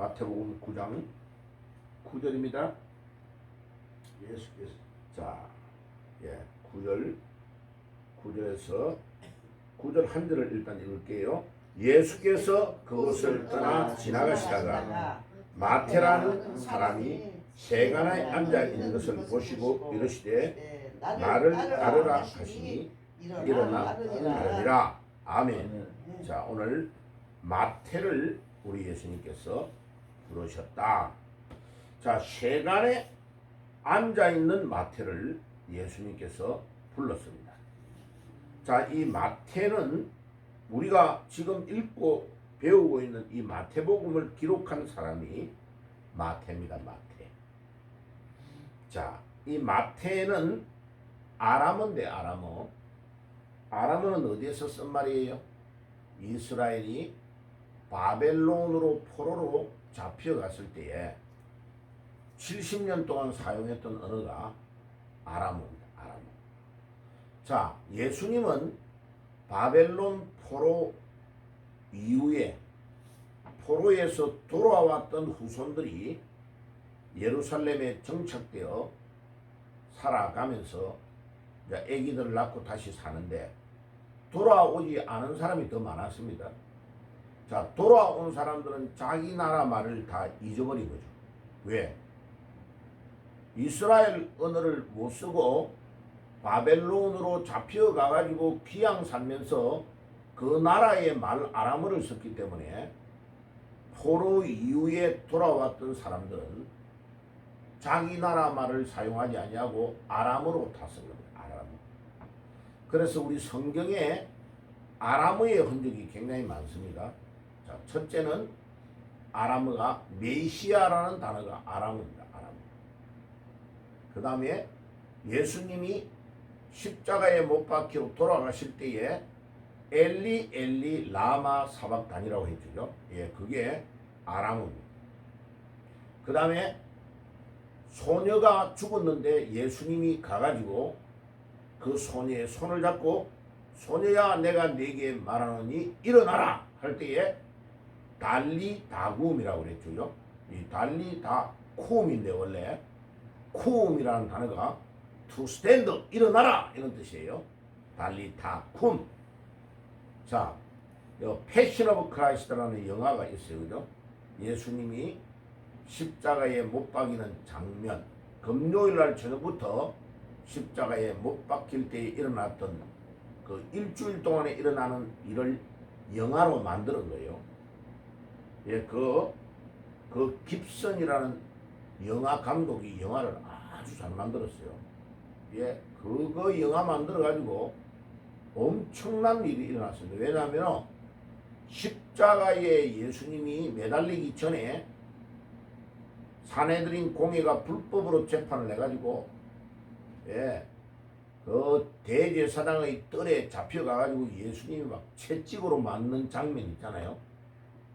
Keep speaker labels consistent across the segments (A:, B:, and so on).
A: 마태복음 9장 9절입니다. 예수께서 자, 예, 9절 9절에서 9절 한 절을 일단 읽을게요. 예수께서 그곳을 떠나 지나가시다가 마태라는 사람이 세간에 앉아 있는 것을 보시고 이르시되 나를 따르라 하시니 일어나 따르니라. 아멘. 자, 오늘 마태를 우리 예수님께서 부르셨다. 자, 세간에 앉아 있는 마태를 예수님께서 불렀습니다. 자, 이 마태는 우리가 지금 읽고 배우고 있는 이 마태복음을 기록한 사람이 마태입니다. 마태. 자, 이 마태는 아람어인데 아람어. 아람어는 어디에서 쓴 말이에요? 이스라엘이 바벨론으로 포로로 잡혀갔을 때에 70년 동안 사용했던 언어가 아람어입니다. 아람어. 자, 예수님은 바벨론 포로 이후에 포로에서 돌아왔던 후손들이 예루살렘에 정착되어 살아가면서 아기들을 낳고 다시 사는데 돌아오지 않은 사람이 더 많았습니다. 자, 돌아온 사람들은 자기 나라 말을 다 잊어버린 거죠. 왜? 이스라엘 언어를 못 쓰고 바벨론으로 잡혀가 가지고 귀양 살면서 그 나라의 말 아람어를 썼기 때문에 포로 이후에 돌아왔던 사람들은 자기 나라 말을 사용하지 아니하고 아람어로 다쓴 겁니다. 아람어. 그래서 우리 성경에 아람어의 흔적이 굉장히 많습니다. 자, 첫째는 아람어가 메시아라는 단어가 아람어입니다. 아람어. 그 다음에 예수님이 십자가에 못 박혀 돌아가실 때에 엘리 엘리 라마 사박단이라고 했죠. 예, 그게 아람어입니다. 그 다음에 소녀가 죽었는데 예수님이 가가지고 그 소녀의 손을 잡고 소녀야 내가 네게 말하노니 일어나라 할 때에 달리 다구움이라고 그랬죠. 이 달리 다쿠움인데 원래 쿠움이라는 단어가 to stand 일어나라 이런 뜻이에요. 달리 다쿰. 자, 패션 오브 크라이스트라는 영화가 있어요. 그죠? 예수님이 십자가에 못 박이는 장면, 금요일 날 저녁부터 십자가에 못 박힐 때 일어났던 그 일주일 동안에 일어나는 일을 영화로 만드는 거예요. 예, 그, 그 깁슨이라는 영화 감독이 영화를 아주 잘 만들었어요. 예, 그거 영화 만들어가지고 엄청난 일이 일어났습니다. 왜냐하면 십자가에 예수님이 매달리기 전에 사내들인 공예가 불법으로 재판을 해가지고 예, 그 대제사장의 뜰에 잡혀가가지고 예수님이 막 채찍으로 맞는 장면 있잖아요.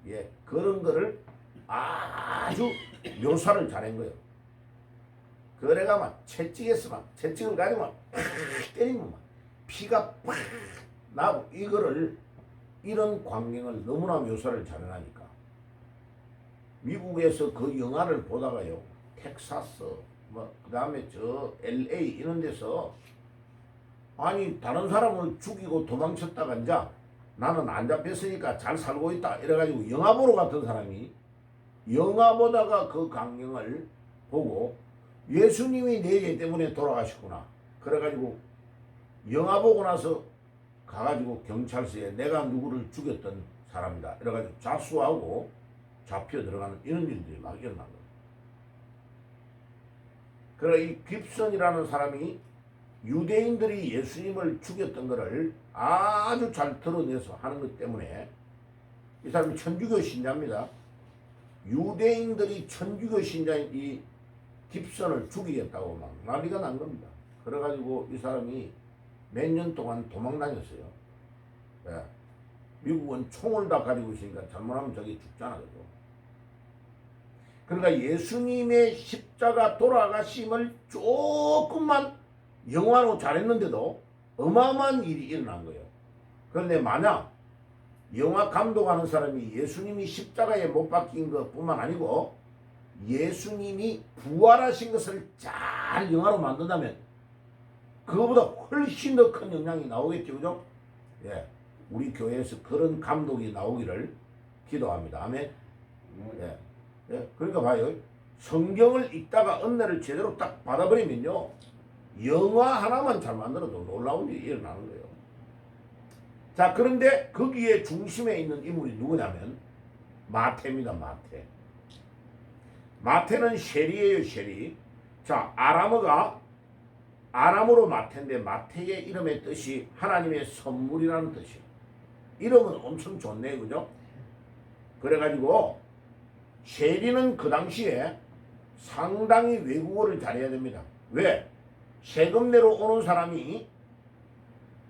A: 예, 그런 거를 아주 묘사를 잘한 거예요. 그래가 막 채찍에서 막 채찍을 가지고 막 때리면 막 피가 팍 나고 이거를 이런 광경을 너무나 묘사를 잘해나니까 미국에서 그 영화를 보다가요 텍사스 뭐 그다음에 저 LA 이런 데서 아니 다른 사람을 죽이고 도망쳤다가 이제 나는 안 잡혔으니까 잘 살고 있다. 이래가지고 영화 보러 갔던 사람이 영화 보다가 그 광경을 보고 예수님이 내 죄 때문에 돌아가셨구나. 그래가지고 영화 보고 나서 가가지고 경찰서에 내가 누구를 죽였던 사람이다. 이래가지고 자수하고 잡혀 들어가는 이런 일들이 막 일어난 거예요. 그래 이 깁슨이라는 사람이 유대인들이 예수님을 죽였던 것을 아주 잘 드러내서 하는 것 때문에 이 사람이 천주교 신자입니다. 유대인들이 천주교 신자인 이 깁슨을 죽이겠다고 막 난리가 난 겁니다. 그래가지고 이 사람이 몇 년 동안 도망 다녔어요. 예. 미국은 총을 다 가지고 있으니까 잘못하면 저기 죽잖아, 그죠? 그러니까 예수님의 십자가 돌아가심을 조금만 영화로 잘했는데도 어마어마한 일이 일어난 거예요. 그런데 만약 영화 감독하는 사람이 예수님이 십자가에 못 박힌 것 뿐만 아니고 예수님이 부활하신 것을 잘 영화로 만든다면 그거보다 훨씬 더 큰 영향이 나오겠죠, 그죠? 예, 우리 교회에서 그런 감독이 나오기를 기도합니다. 아멘. 예, 예, 그러니까 봐요. 성경을 읽다가 은혜를 제대로 딱 받아버리면요, 영화 하나만 잘 만들어도 놀라운 일이 일어나는 거예요. 자, 그런데 거기에 중심에 있는 인물이 누구냐면 마태입니다, 마태. 마태는 쉐리예요, 쉐리. 자, 아람어가 아람으로 마태인데 마태의 이름의 뜻이 하나님의 선물이라는 뜻이에요. 이름은 엄청 좋네, 그죠? 그래가지고 쉐리는 그 당시에 상당히 외국어를 잘해야 됩니다. 왜? 세금 내러 오는 사람이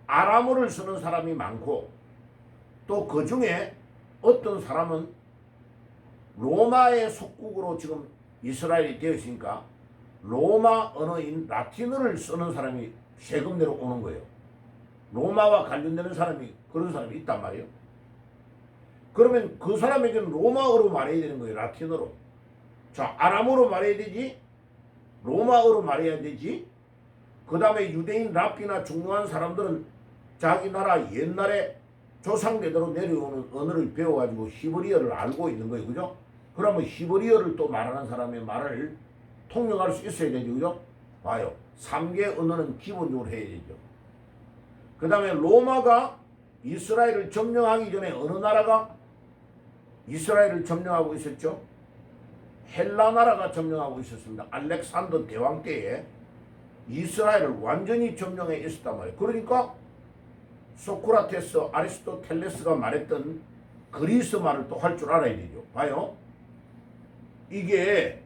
A: 아람어를 쓰는 사람이 많고 또 그 중에 어떤 사람은 로마의 속국으로 지금 이스라엘이 되어 있으니까 로마 언어인 라틴어를 쓰는 사람이 세금 내러 오는 거예요. 로마와 관련되는 사람이 그런 사람이 있단 말이에요. 그러면 그 사람에게는 로마어로 말해야 되는 거예요. 라틴어로. 자, 아람어로 말해야 되지. 로마어로 말해야 되지. 그 다음에 유대인 랍비나 중요한 사람들은 자기 나라 옛날에 조상대대로 내려오는 언어를 배워가지고 히브리어를 알고 있는 거예요. 그죠? 그러면 히브리어를 또 말하는 사람의 말을 통역할 수 있어야 되죠. 그죠? 봐요. 3개 언어는 기본적으로 해야 되죠. 그 다음에 로마가 이스라엘을 점령하기 전에 어느 나라가 이스라엘을 점령하고 있었죠? 헬라 나라가 점령하고 있었습니다. 알렉산더 대왕 때에 이스라엘을 완전히 점령해 있었단 말이에요. 그러니까 소크라테스, 아리스토텔레스가 말했던 그리스 말을 또 할 줄 알아야 되죠. 봐요. 이게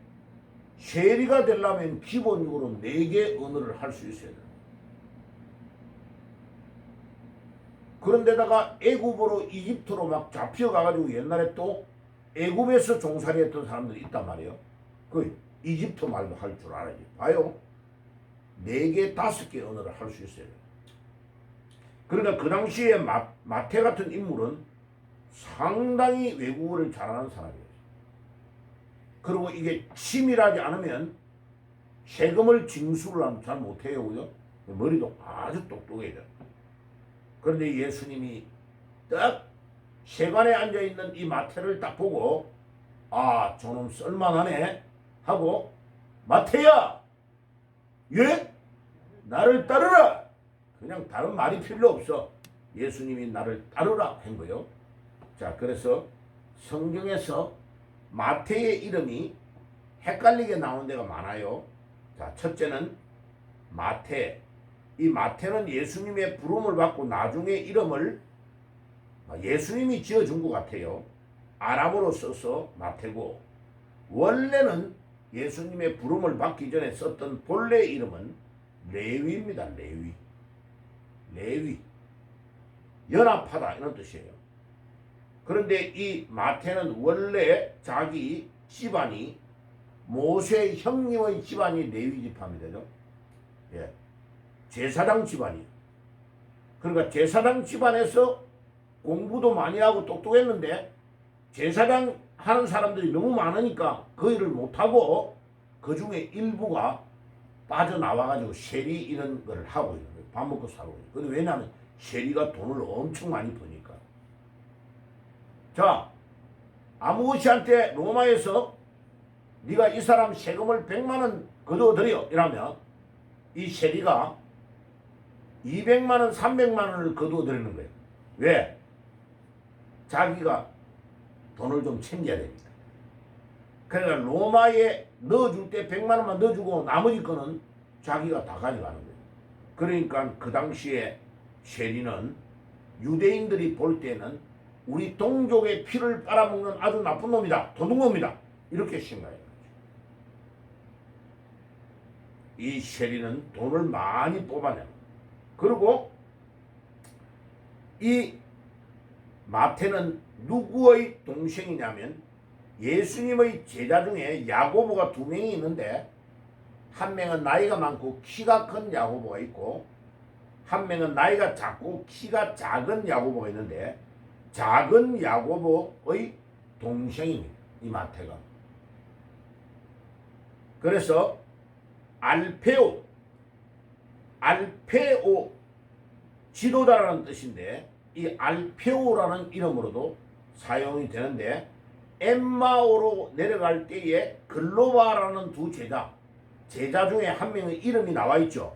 A: 쉐리가 되려면 기본적으로 네 개 언어를 할 수 있어야 돼요. 그런데다가 애굽으로 이집트로 막 잡혀가가지고 옛날에 또 애굽에서 종살이 했던 사람들이 있단 말이에요. 그 이집트 말도 할 줄 알아야지. 봐요. 네 개, 다섯 개 언어를 할 수 있어요. 그러니까 그 당시에 마, 마태 같은 인물은 상당히 외국어를 잘하는 사람이에요. 그리고 이게 치밀하지 않으면 세금을 징수를 잘 못해요. 그죠? 머리도 아주 똑똑해야 돼. 그런데 예수님이 딱 세관에 앉아있는 이 마태를 딱 보고 아 저놈 쓸만하네 하고 마태야 예? 나를 따르라. 그냥 다른 말이 필요 없어. 예수님이 나를 따르라 한 거요. 자 그래서 성경에서 마태의 이름이 헷갈리게 나온 데가 많아요. 자 첫째는 마태. 이 마태는 예수님의 부름을 받고 나중에 이름을 예수님이 지어준 것 같아요. 아람어로 써서 마태고. 원래는 예수님의 부름을 받기 전에 썼던 본래 이름은 레위입니다. 레위. 레위. 연합하다 이런 뜻이에요. 그런데 이 마태는 원래 자기 집안이 모세 형님의 집안이 레위 집합니다. 예. 제사장 집안이에요. 그러니까 제사장 집안에서 공부도 많이 하고 똑똑했는데 제사장 하는 사람들이 너무 많으니까 그 일을 못하고 그 중에 일부가 빠져나와가지고 쉐리 이런 걸 하고 있는 거예요. 밥 먹고 살고 있는 거예요. 왜냐하면 쉐리가 돈을 엄청 많이 버니까. 자, 아무것이한테 로마에서 네가 이 사람 세금을 100만 원 거둬들여 이러면 이 쉐리가 200만 원, 300만 원을 드리는 거예요. 왜? 자기가 돈을 좀 챙겨야 됩니다. 그러니까 로마에 넣어줄 때 100만 원만 넣어주고 나머지 거는 자기가 다 가져가는 거예요. 그러니까 그 당시에 쉐리는 유대인들이 볼 때는 우리 동족의 피를 빨아먹는 아주 나쁜 놈이다. 도둑놈이다. 이렇게 생각해요. 이 쉐리는 돈을 많이 뽑아냅니다. 그리고 이 마태는 누구의 동생이냐면 예수님의 제자 중에 야고보가 두 명이 있는데 한 명은 나이가 많고 키가 큰 야고보가 있고 한 명은 나이가 작고 키가 작은 야고보가 있는데 작은 야고보의 동생입니다. 이 마태가. 그래서 알페오, 알페오 지도자라는 뜻인데 이 알페오라는 이름으로도 사용이 되는데 엠마오로 내려갈 때에 글로바라는 두 제자 제자 중에 한 명의 이름이 나와 있죠.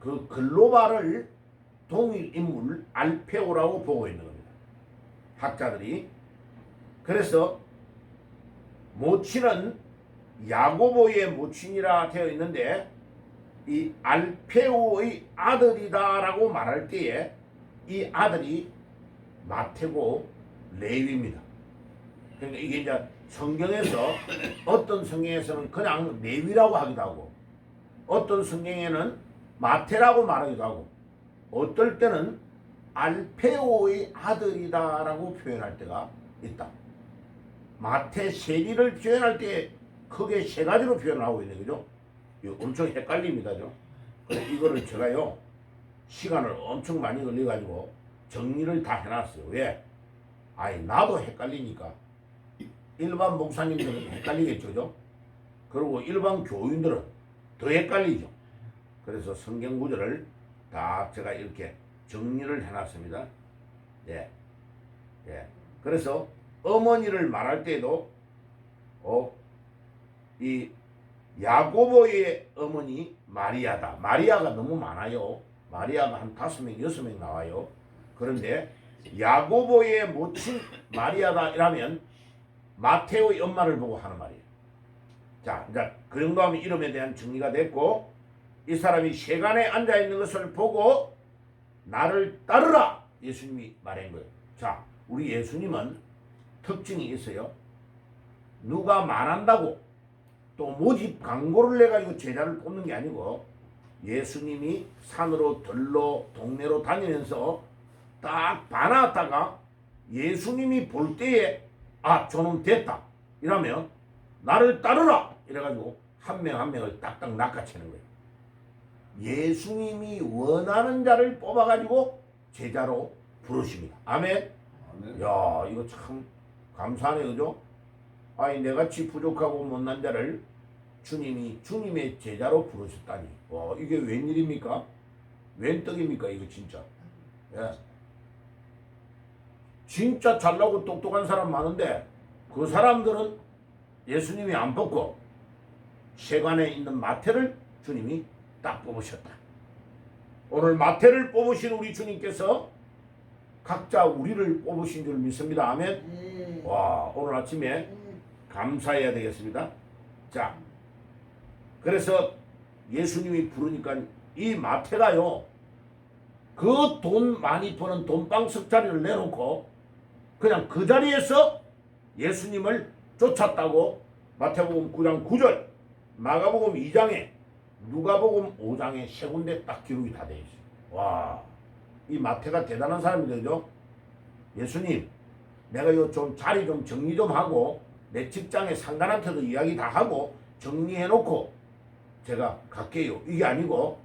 A: 그 글로바를 동일 인물 알페오라고 보고 있는 겁니다. 학자들이 그래서 모친은 야고보의 모친이라 되어 있는데 이 알페오의 아들이다라고 말할 때에 이 아들이 마태고 레위입니다. 그러니까 이게 이제 성경에서 어떤 성경에서는 그냥 레위라고 하기도 하고 어떤 성경에는 마태라고 말하기도 하고 어떨 때는 알페오의 아들이다라고 표현할 때가 있다. 마태 세리를 표현할 때 크게 세 가지로 표현하고 있는 거죠. 엄청 헷갈립니다죠. 그래서 이거를 제가요 시간을 엄청 많이 걸려가지고 정리를 다 해놨어요. 왜? 아니 나도 헷갈리니까 일반 목사님들은 헷갈리겠죠? 그리고 일반 교인들은 더 헷갈리죠. 그래서 성경 구절을 다 제가 이렇게 정리를 해놨습니다. 예, 예. 그래서 어머니를 말할 때도 어, 이 야고보의 어머니 마리아다. 마리아가 너무 많아요. 마리아가 한 다섯 명, 여섯 명 나와요. 그런데 야고보의 모친 마리아다 이라면 마테오의 엄마를 보고 하는 말이에요. 자, 이제 그 정도 하면 이름에 대한 정리가 됐고 이 사람이 세간에 앉아 있는 것을 보고 나를 따르라 예수님이 말한 거예요. 자, 우리 예수님은 특징이 있어요. 누가 말한다고 또 모집 광고를 내 가지고 제자를 뽑는 게 아니고 예수님이 산으로 들로 동네로 다니면서 딱 봐놨다가 예수님이 볼 때에 아 저놈 됐다 이러면 나를 따르라 이래가지고 한명한 명을 딱딱 낚아채는 거예요. 예수님이 원하는 자를 뽑아가지고 제자로 부르십니다. 아멘.
B: 아멘.
A: 야 이거 참 감사하네 그죠? 아니 내같이 부족하고 못난 자를 주님이 주님의 제자로 부르셨다니 와 이게 웬일입니까? 웬 떡입니까 이거 진짜 예. 진짜 잘나고 똑똑한 사람 많은데 그 사람들은 예수님이 안 뽑고 세관에 있는 마태를 주님이 딱 뽑으셨다 오늘 마태를 뽑으신 우리 주님께서 각자 우리를 뽑으신 줄 믿습니다 아멘
C: 네.
A: 와 오늘 아침에 감사해야 되겠습니다. 자, 그래서 예수님이 부르니까 이 마태가요, 그 돈 많이 버는 돈방 석 자리를 내놓고 그냥 그 자리에서 예수님을 쫓았다고 마태복음 9장 9절, 마가복음 2장에 누가복음 5장에 세 군데 딱 기록이 다돼 있어요. 와, 이 마태가 대단한 사람이죠. 예수님, 내가 요 좀 자리 좀 정리 좀 하고 내 직장의 상관한테도 이야기 다 하고 정리해 놓고 제가 갈게요. 이게 아니고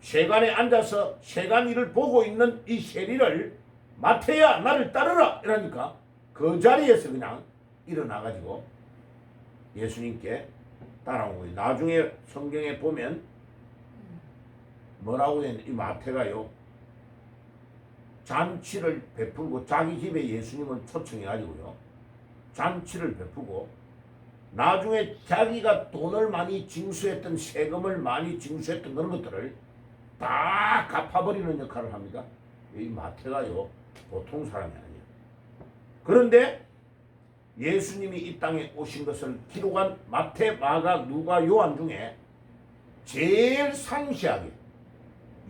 A: 세간에 앉아서 세간 일을 보고 있는 이 세리를 마태야 나를 따르라 이러니까 그 자리에서 그냥 일어나 가지고 예수님께 따라온 거예요. 나중에 성경에 보면 뭐라고 되는 이 마태가요. 잔치를 베풀고 자기 집에 예수님을 초청해 가지고요. 잔치를 베푸고 나중에 자기가 돈을 많이 징수했던 세금을 많이 징수했던 그런 것들을 다 갚아버리는 역할을 합니다. 이 마태가요 보통 사람이 아니에요. 그런데 예수님이 이 땅에 오신 것을 기록한 마태, 마가, 누가, 요한 중에 제일 상세하게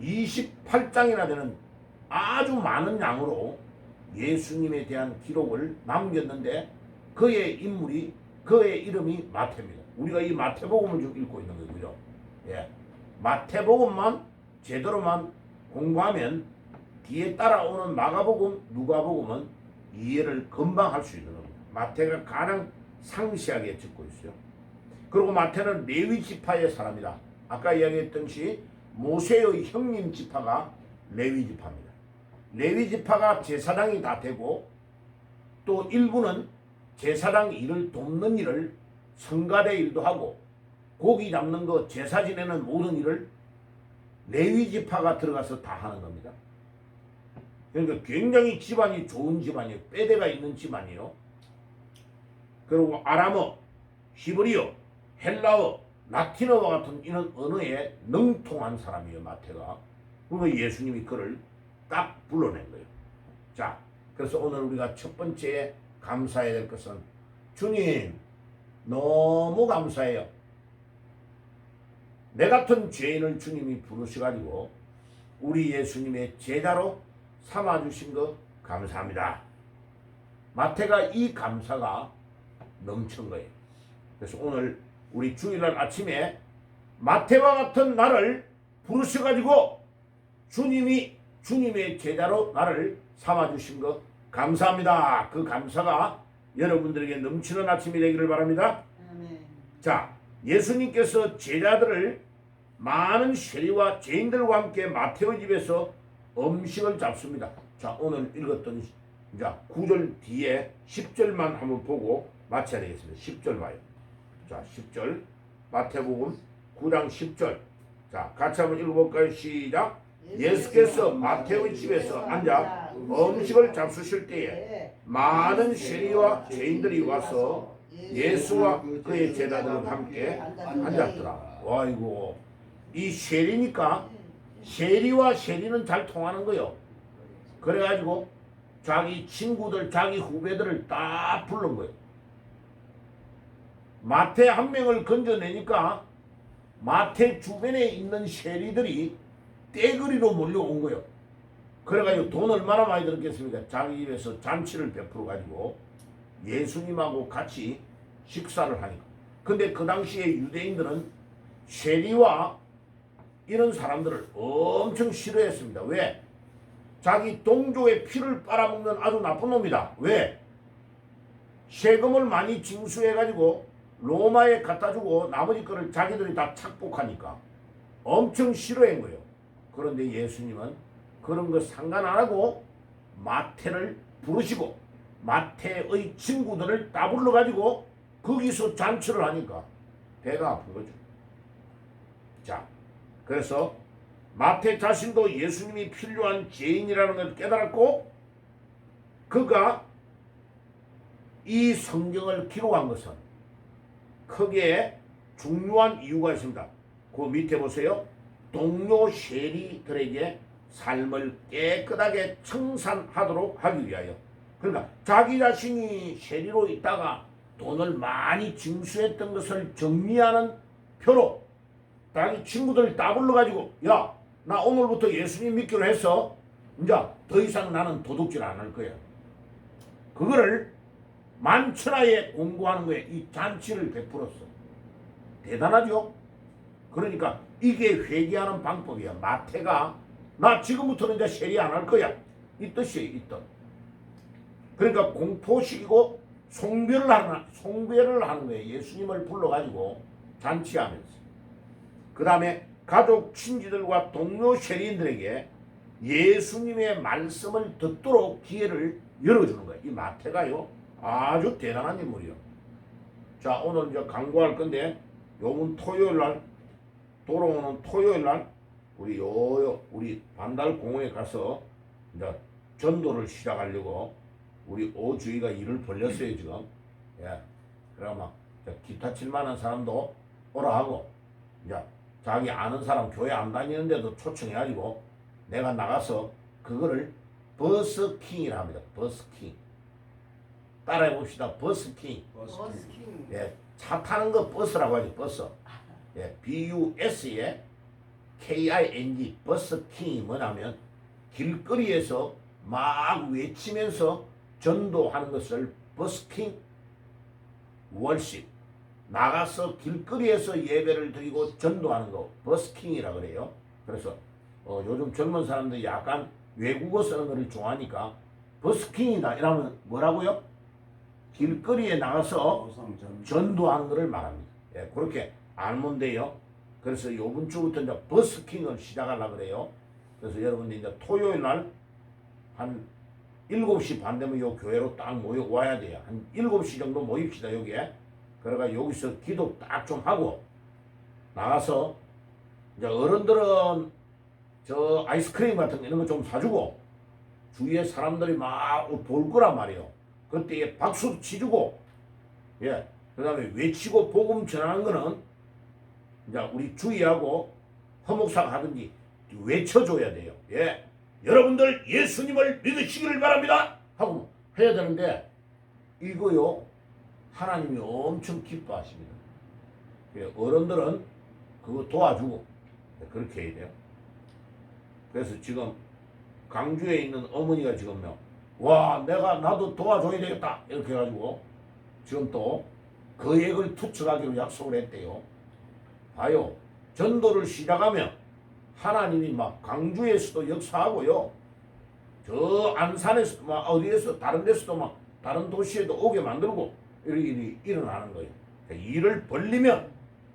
A: 28장이나 되는 아주 많은 양으로 예수님에 대한 기록을 남겼는데 그의 인물이 그의 이름이 마태입니다. 우리가 이 마태복음을 지금 읽고 있는 거고요. 예. 마태복음만 제대로만 공부하면 뒤에 따라오는 마가복음, 누가복음은 이해를 금방 할 수 있는 겁니다. 마태가 가장 상세하게 적고 있어요. 그리고 마태는 레위 지파의 사람이다. 아까 이야기했던시 모세의 형님 지파가 레위 지파입니다. 레위 지파가 제사장이 다 되고 또 일부는 제사장 일을 돕는 일을 성가대 일도 하고 고기 잡는 거 제사 지내는 모든 일을 레위 지파가 들어가서 다 하는 겁니다. 그러니까 굉장히 집안이 좋은 집안이에요. 빼대가 있는 집안이에요. 그리고 아람어, 히브리어, 헬라어, 라틴어와 같은 이런 언어에 능통한 사람이에요. 마태가. 그러면 예수님이 그를 딱 불러낸 거예요. 자, 그래서 오늘 우리가 첫 번째 감사해야 될 것은 주님 너무 감사해요. 내 같은 죄인을 주님이 부르셔가지고 우리 예수님의 제자로 삼아주신 거 감사합니다. 마태가 이 감사가 넘친 거예요. 그래서 오늘 우리 주일날 아침에 마태와 같은 나를 부르셔가지고 주님이 주님의 제자로 나를 삼아주신 거 감사합니다. 그 감사가 여러분들에게 넘치는 아침이 되기를 바랍니다.
B: 아멘.
A: 자, 예수님께서 제자들을 많은 세리와 죄인들과 함께 마태의 집에서 음식을 잡습니다. 자, 오늘 읽었던 자, 9절 뒤에 10절만 한번 보고 마쳐야 되겠습니다. 10절 봐요. 자, 10절. 마태복음 9장 10절. 자, 같이 한번 읽어볼까요? 시작. 예수께서 마태의 집에서 앉아 음식을 잡수실 때에 많은 세리와 죄인들이 와서 예수와 그의 제자들과 함께 앉았더라. 와이고 이 세리니까 세리와 세리는 잘 통하는 거요. 그래가지고 자기 친구들, 자기 후배들을 다 부른 거예요. 마태 한 명을 건져내니까 마태 주변에 있는 세리들이 떼거리로 몰려온 거예요. 그래가지고 돈 얼마나 많이 들었겠습니까? 자기 집에서 잔치를 베풀어 가지고 예수님하고 같이 식사를 하니까. 근데 그 당시에 유대인들은 세리와 이런 사람들을 엄청 싫어했습니다. 왜? 자기 동족의 피를 빨아먹는 아주 나쁜 놈이다. 왜? 세금을 많이 징수해가지고 로마에 갖다 주고 나머지 거를 자기들이 다 착복하니까 엄청 싫어한 거예요. 그런데 예수님은 그런 거 상관 안 하고 마태를 부르시고 마태의 친구들을 다 불러가지고 거기서 잔치를 하니까 배가 아픈 거죠. 자, 그래서 마태 자신도 예수님이 필요한 죄인이라는 걸 깨달았고 그가 이 성경을 기록한 것은 크게 중요한 이유가 있습니다. 그 밑에 보세요. 동료 세리들에게 삶을 깨끗하게 청산하도록 하기 위하여. 그러니까 자기 자신이 세리로 있다가 돈을 많이 징수했던 것을 정리하는 표로 자기 친구들 다 불러가지고 야 나 오늘부터 예수님 믿기로 해서 이제 더 이상 나는 도둑질 안 할 거야. 그거를 만천하에 공부하는 거에 이 잔치를 베풀었어. 대단하죠? 그러니까 이게 회개하는 방법이야. 마태가 나 지금부터는 이제 세리 안 할 거야. 이 뜻이에요. 이 뜻. 그러니까 공포식이고 송별을 하는 송별을 하는 거예요. 예수님을 불러가지고 잔치하면서. 그 다음에 가족 친지들과 동료 세리인들에게 예수님의 말씀을 듣도록 기회를 열어주는 거예요. 이 마태가요 아주 대단한 인물이요. 자 오늘 이제 강구할 건데 요번 토요일 날 돌아오는 토요일 날 우리 요요 우리 반달 공원에 가서 이제 전도를 시작하려고 우리 오주희가 일을 벌렸어요 지금. 예. 그러면 기타 칠 만한 사람도 오라 하고 이제 자기 아는 사람 교회 안 다니는데도 초청해가지고 내가 나가서 그거를 버스킹이라 합니다. 버스킹. 따라해 봅시다. 버스킹.
B: 버스킹.
A: 예, 차 타는 거 버스라고 하지 버스. 예, B-U-S에 K-I-N-G 버스킹이 뭐냐면 길거리에서 막 외치면서 전도하는 것을 버스킹 월십 나가서 길거리에서 예배를 드리고 전도하는 거 버스킹이라 그래요. 그래서 어, 요즘 젊은 사람들이 약간 외국어 쓰는 거를 좋아하니까 버스킹이다 이러면 뭐라고요? 길거리에 나가서 전도하는 것을 말합니다. 예, 그렇게 알면 돼요. 그래서 요번 주부터 이제 버스킹을 시작하려고 그래요. 그래서 여러분들 이제 토요일 날 한 7시 반 되면 요 교회로 딱 모여 와야 돼요. 한 7시 정도 모입시다, 여기에. 그래가 여기서 기도 딱 좀 하고 나가서 이제 어른들은 저 아이스크림 같은 거 이런 거 좀 사주고 주위에 사람들이 막볼 거란 말이에요. 그때 박수 치주고 예. 그다음에 외치고 복음 전하는 거는 이제 우리 주의하고 허목사가 하든지 외쳐줘야 돼요. 예. 여러분들 예수님을 믿으시기를 바랍니다. 하고 해야 되는데 이거요 하나님이 엄청 기뻐하십니다. 예, 어른들은 그거 도와주고 그렇게 해야 돼요. 그래서 지금 강주에 있는 어머니가 지금요 와 내가 나도 도와줘야 되겠다 이렇게 해가지고 지금 또그 액을 투척하기로 약속을 했대요. 봐요. 전도를 시작하면 하나님이 막 강주에서도 역사하고요. 저 안산에서도 막 어디에서 다른 데서도 막 다른 도시에도 오게 만들고 이런 일이 일어나는 거예요. 그러니까 일을 벌리면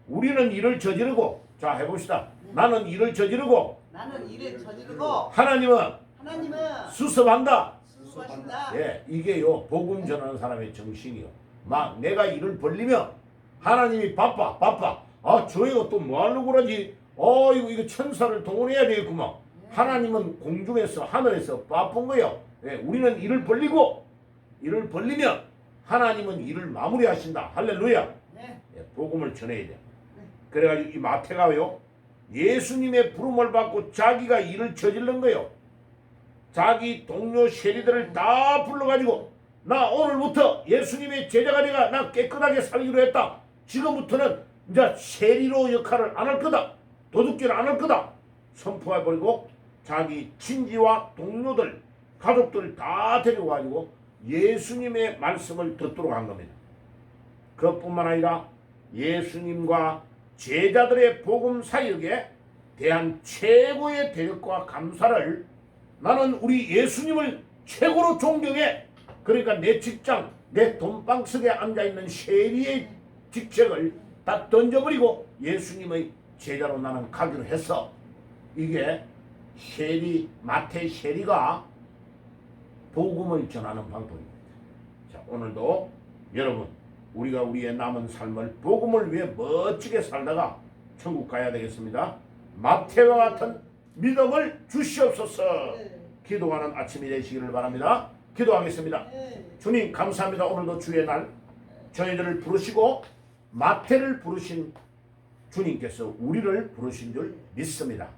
A: 우리는 일을 저지르고 자 해봅시다. 나는 일을 저지르고
B: 나는 일을 저지르고
A: 하나님은
B: 하나님은
A: 수습한다.
B: 수고하신다.
A: 예, 이게요 복음 전하는 사람의 정신이요. 막 내가 일을 벌리면 하나님이 바빠 바빠. 아 저희가 또 뭐 하려고 그러지? 어 이거 이거 천사를 동원해야 되겠구만. 하나님은 공중에서 하늘에서 바쁜 거요. 예, 우리는 일을 벌리고 일을 벌리면 하나님은 일을 마무리하신다. 할렐루야.
B: 네.
A: 예, 복음을 전해야 돼. 그래가지고 이 마태가요 예수님의 부름을 받고 자기가 일을 저지른 거요. 자기 동료 세리들을 다 불러가지고 나 오늘부터 예수님의 제자가 내가 나 깨끗하게 살기로 했다. 지금부터는 이제 세리로 역할을 안 할 거다. 도둑질 안 할 거다. 선포해 버리고 자기 친지와 동료들, 가족들 다 데려가지고 예수님의 말씀을 듣도록 한 겁니다. 그것뿐만 아니라 예수님과 제자들의 복음 사역에 대한 최고의 대역과 감사를 나는 우리 예수님을 최고로 존경해. 그러니까 내 직장, 내 돈방석에 앉아있는 세리의 직책을 다 던져버리고 예수님의 제자로 나는 가기로 했어. 이게 세리, 마태 세리가 복음을 전하는 방법입니다. 자, 오늘도 여러분, 우리가 우리의 남은 삶을 복음을 위해 멋지게 살다가 천국 가야 되겠습니다. 마태와 같은 믿음을 주시옵소서.
B: 네.
A: 기도하는 아침이 되시기를 바랍니다. 기도하겠습니다.
B: 네.
A: 주님 감사합니다. 오늘도 주의 날 저희들을 부르시고 마태를 부르신 주님께서 우리를 부르신 줄 믿습니다.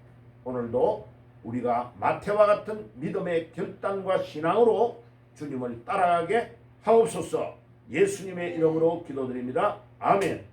A: 오늘도 우리가 마태와 같은 믿음의 결단과 신앙으로 주님을 따라가게 하옵소서. 예수님의 이름으로 기도드립니다. 아멘.